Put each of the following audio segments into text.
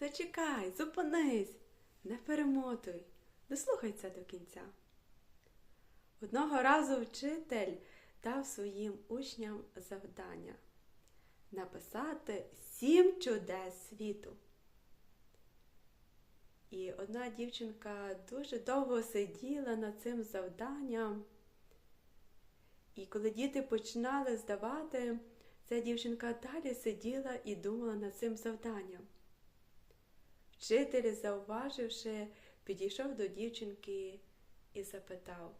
Зачекай, зупинись, не перемотуй, дослухай це до кінця. Одного разу вчитель дав своїм учням завдання написати сім чудес світу. І одна дівчинка дуже довго сиділа над цим завданням. І коли діти починали здавати, ця дівчинка далі сиділа і думала над цим завданням. Вчитель, зауваживши, підійшов до дівчинки і запитав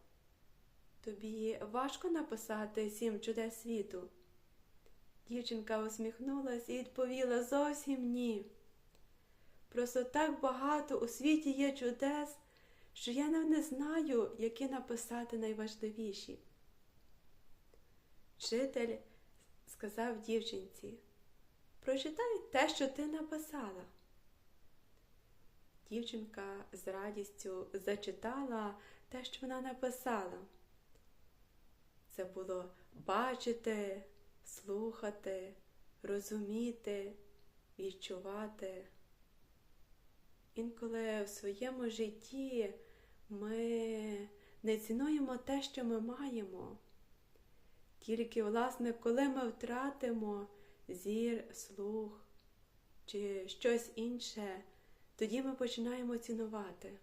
Тобі важко написати сім чудес світу? Дівчинка усміхнулась і відповіла зовсім ні. Просто так багато у світі є чудес, що я не знаю, які написати найважливіші. Вчитель сказав дівчинці, прочитай те, що ти написала. Дівчинка з радістю зачитала те, що вона написала. Це було бачити, слухати, розуміти, відчувати. Інколи в своєму житті ми не цінуємо те, що ми маємо. Тільки, власне, коли ми втратимо зір, слух чи щось інше, тоді ми починаємо цінувати.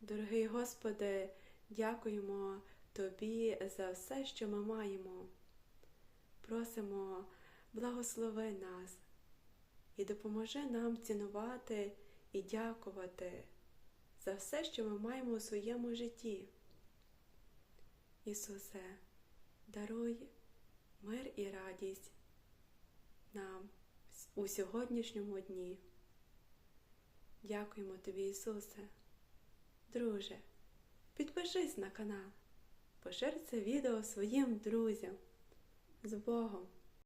Дорогий Господи, дякуємо Тобі за все, що ми маємо. Просимо, благослови нас і допоможи нам цінувати і дякувати за все, що ми маємо у своєму житті. Ісусе, даруй мир і радість нам у сьогоднішньому дні. Дякуємо тобі, Ісусе. Друже, підпишись на канал, пошир це відео своїм друзям. З Богом!